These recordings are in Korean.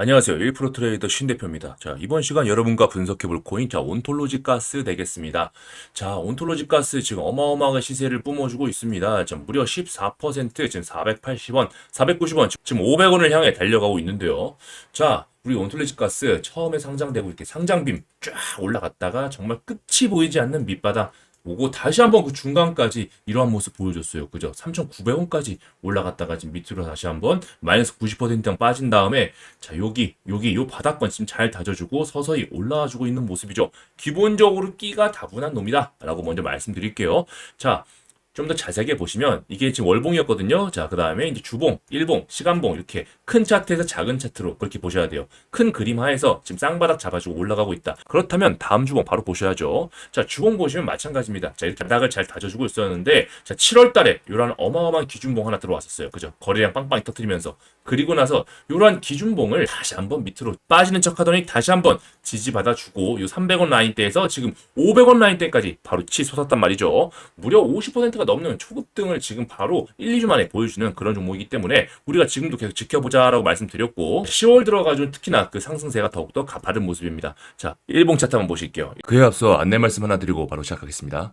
안녕하세요. 1프로 트레이더 신 대표입니다. 자, 이번 시간 여러분과 분석해 볼 코인, 자, 온톨로지 가스 되겠습니다. 자, 온톨로지 가스 지금 어마어마하게 시세를 뿜어주고 있습니다. 지금 무려 14%, 지금 480원, 490원, 지금 500원을 향해 달려가고 있는데요. 자, 우리 온톨로지 가스 처음에 상장되고 이렇게 상장빔 쫙 올라갔다가 정말 끝이 보이지 않는 밑바닥 오고 다시 한번 그 중간까지 이러한 모습 보여줬어요. 그죠? 3,900원까지 올라갔다가 지금 밑으로 다시 한번 마이너스 90% 이상 빠진 다음에 자, 여기, 여기, 요 바닥권 지금 잘 다져주고 서서히 올라와주고 있는 모습이죠. 기본적으로 끼가 다분한 놈이다. 라고 먼저 말씀드릴게요. 자, 좀 더 자세하게 보시면 이게 지금 월봉이었거든요. 자, 그 다음에 이제 주봉, 일봉, 시간봉 이렇게 큰 차트에서 작은 차트로 그렇게 보셔야 돼요. 큰 그림 하에서 지금 쌍바닥 잡아주고 올라가고 있다. 그렇다면 다음 주봉 바로 보셔야죠. 자, 주봉 보시면 마찬가지입니다. 자, 이렇게 바닥을 잘 다져주고 있었는데 자, 7월 달에 요런 어마어마한 기준봉 하나 들어왔었어요. 그죠? 거래량 빵빵히 터뜨리면서 그리고 나서 요런 기준봉을 다시 한번 밑으로 빠지는 척 하더니 다시 한번 지지받아 주고 요 300원 라인대에서 지금 500원 라인대까지 바로 치솟았단 말이죠. 무려 50%가 넘는 초급 등을 지금 바로 1, 2주 만에 보여주는 그런 종목이기 때문에 우리가 지금도 계속 지켜보자라고 말씀드렸고 10월 들어가지고 특히나 그 상승세가 더욱더 가파른 모습입니다. 자, 일봉 차트 한번 보실게요. 그에 앞서 안내 말씀 하나 드리고 바로 시작하겠습니다.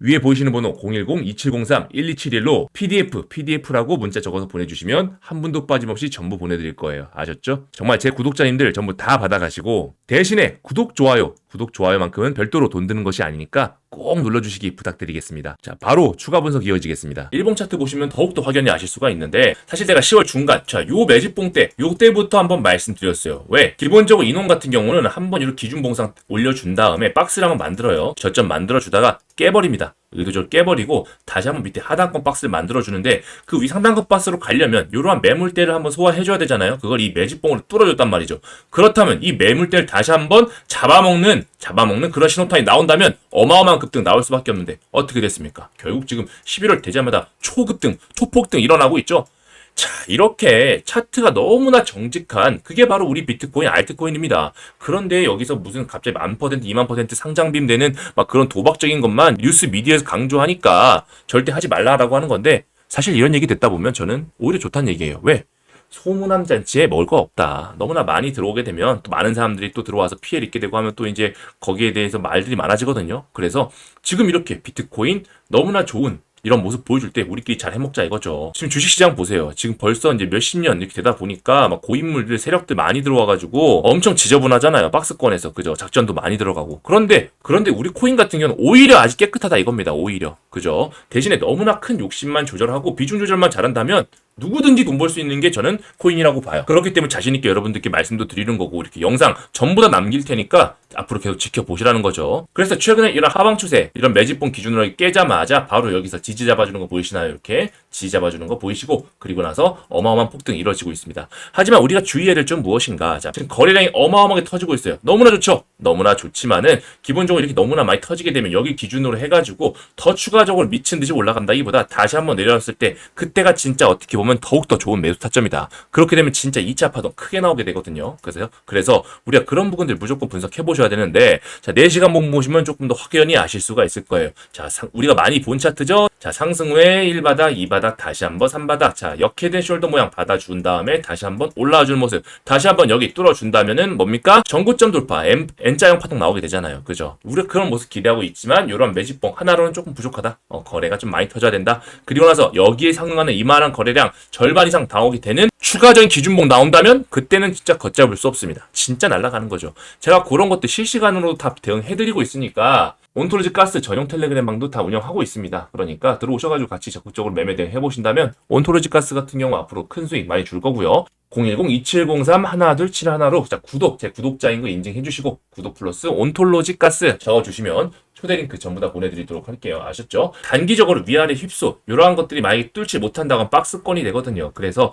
위에 보이시는 번호 010-2703-1271로 PDF, PDF라고 문자 적어서 보내주시면 한 분도 빠짐없이 전부 보내드릴 거예요. 아셨죠? 정말 제 구독자님들 전부 다 받아가시고 대신에 구독, 좋아요, 구독, 좋아요만큼은 별도로 돈 드는 것이 아니니까 꼭 눌러주시기 부탁드리겠습니다. 자, 바로 추가 분석 이어지겠습니다. 일봉 차트 보시면 더욱더 확연히 아실 수가 있는데 사실 제가 10월 중간, 자, 요 매집봉 때, 요 때부터 한번 말씀드렸어요. 왜? 기본적으로 이놈 같은 경우는 한번 이렇게 기준봉상 올려준 다음에 박스를 한번 만들어요. 저점 만들어주다가 깨버립니다. 의도적으로 깨버리고 다시 한번 밑에 하단권 박스를 만들어주는데 그 위 상단권 박스로 가려면 이러한 매물대를 한번 소화해줘야 되잖아요. 그걸 이 매집봉으로 뚫어줬단 말이죠. 그렇다면 이 매물대를 다시 한번 잡아먹는 잡아먹는 그런 신호탄이 나온다면 어마어마한 급등 나올 수밖에 없는데 어떻게 됐습니까? 결국 지금 11월 되자마자 초급등, 초폭등 일어나고 있죠. 자, 이렇게 차트가 너무나 정직한 그게 바로 우리 비트코인, 알트코인입니다. 그런데 여기서 무슨 갑자기 만 퍼센트, 이만 퍼센트 상장빔 되는 막 그런 도박적인 것만 뉴스 미디어에서 강조하니까 절대 하지 말라라고 하는 건데 사실 이런 얘기 듣다 보면 저는 오히려 좋다는 얘기예요. 왜? 소문함 잔치에 먹을 거 없다. 너무나 많이 들어오게 되면 또 많은 사람들이 또 들어와서 피해를 입게 되고 하면 또 이제 거기에 대해서 말들이 많아지거든요. 그래서 지금 이렇게 비트코인 너무나 좋은 이런 모습 보여줄 때 우리끼리 잘 해먹자 이거죠. 지금 주식시장 보세요. 지금 벌써 이제 몇십 년 이렇게 되다 보니까 막 고인물들 세력들 많이 들어와가지고 엄청 지저분하잖아요. 박스권에서 그죠? 작전도 많이 들어가고. 그런데 그런데 우리 코인 같은 경우는 오히려 아직 깨끗하다 이겁니다. 오히려 그죠? 대신에 너무나 큰 욕심만 조절하고 비중 조절만 잘한다면 누구든지 돈 벌 수 있는 게 저는 코인이라고 봐요. 그렇기 때문에 자신 있게 여러분들께 말씀도 드리는 거고, 이렇게 영상 전부 다 남길 테니까 앞으로 계속 지켜보시라는 거죠. 그래서 최근에 이런 하방 추세, 이런 매집봉 기준으로 깨자마자 바로 여기서 지지 잡아주는 거 보이시나요? 이렇게 지지 잡아주는 거 보이시고, 그리고 나서 어마어마한 폭등이 이루어지고 있습니다. 하지만 우리가 주의해야 될 점 무엇인가? 자, 지금 거래량이 어마어마하게 터지고 있어요. 너무나 좋죠? 너무나 좋지만은, 기본적으로 이렇게 너무나 많이 터지게 되면 여기 기준으로 해가지고 더 추가적으로 미친 듯이 올라간다기보다 다시 한번 내려왔을 때, 그때가 진짜 어떻게 보면 더욱더 좋은 매수 타점이다. 그렇게 되면 진짜 2차 파동 크게 나오게 되거든요. 그래서 그래서 우리가 그런 부분들 무조건 분석해 보셔야 되는데 자, 4시간 봉 보시면 조금 더 확연히 아실 수가 있을 거예요. 자, 상- 우리가 많이 본 차트죠. 자, 상승 후에 1바닥, 2바닥, 다시 한번 3바닥. 자, 역해된 숄더 모양 받아준 다음에 다시 한번 올라와 주는 모습. 다시 한번 여기 뚫어 준다면은 뭡니까? 전고점 돌파, M, N자형 파동 나오게 되잖아요. 그죠? 우리가 그런 모습 기대하고 있지만 이런 매집봉 하나로는 조금 부족하다. 어, 거래가 좀 많이 터져야 된다. 그리고 나서 여기에 상응하는 이만한 거래량 절반 이상 나오게 되는 추가적인 기준봉 나온다면 그때는 진짜 걷잡을 수 없습니다. 진짜 날아가는 거죠. 제가 그런 것들 실시간으로 다 대응해드리고 있으니까 온톨로지 가스 전용 텔레그램 방도 다 운영하고 있습니다. 그러니까 들어오셔가지고 같이 적극적으로 매매 대응 해 보신다면 온톨로지 가스 같은 경우 앞으로 큰 수익 많이 줄 거고요. 010-2703-1271로 자 구독 제 구독자인 거 인증해 주시고 구독 플러스 온톨로지 가스 적어주시면 초대 링크 전부 다 보내드리도록 할게요. 아셨죠? 단기적으로 위아래 휩소 이러한 것들이 만약에 뚫지 못한다면 박스권이 되거든요. 그래서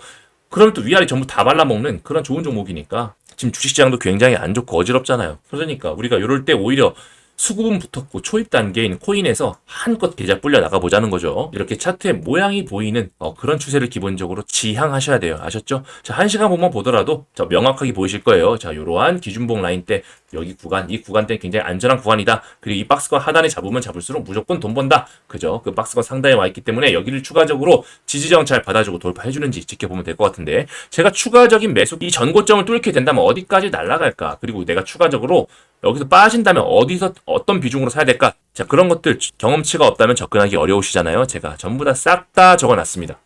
그럼 또 위아래 전부 다 발라먹는 그런 좋은 종목이니까 지금 주식시장도 굉장히 안 좋고 어지럽잖아요. 그러니까 우리가 이럴 때 오히려 수급은 붙었고 초입 단계인 코인에서 한껏 계좌 불려 나가 보자는 거죠. 이렇게 차트의 모양이 보이는 어, 그런 추세를 기본적으로 지향하셔야 돼요. 아셨죠? 자, 한 시간 보면 보더라도 자, 명확하게 보이실 거예요. 자, 이러한 기준봉 라인 때 여기 구간, 이 구간 때는 굉장히 안전한 구간이다. 그리고 이 박스권 하단에 잡으면 잡을수록 무조건 돈 번다. 그죠? 그 박스권 상단에 와 있기 때문에 여기를 추가적으로 지지정 잘 받아주고 돌파해주는지 지켜보면 될 것 같은데 제가 추가적인 매수 이 전고점을 뚫게 된다면 어디까지 날아갈까? 그리고 내가 추가적으로 여기서 빠진다면 어디서 어떤 비중으로 사야 될까? 자 그런 것들 경험치가 없다면 접근하기 어려우시잖아요. 제가 전부 다 싹다 적어놨습니다.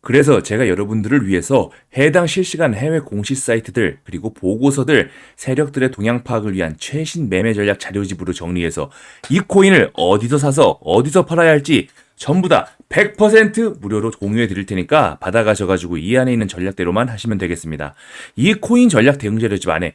그래서 제가 여러분들을 위해서 해당 실시간 해외 공시 사이트들 그리고 보고서들 세력들의 동향 파악을 위한 최신 매매 전략 자료집으로 정리해서 이 코인을 어디서 사서 어디서 팔아야 할지 전부 다 100% 무료로 공유해 드릴 테니까 받아가셔가지고 이 안에 있는 전략대로만 하시면 되겠습니다. 이 코인 전략 대응 자료집 안에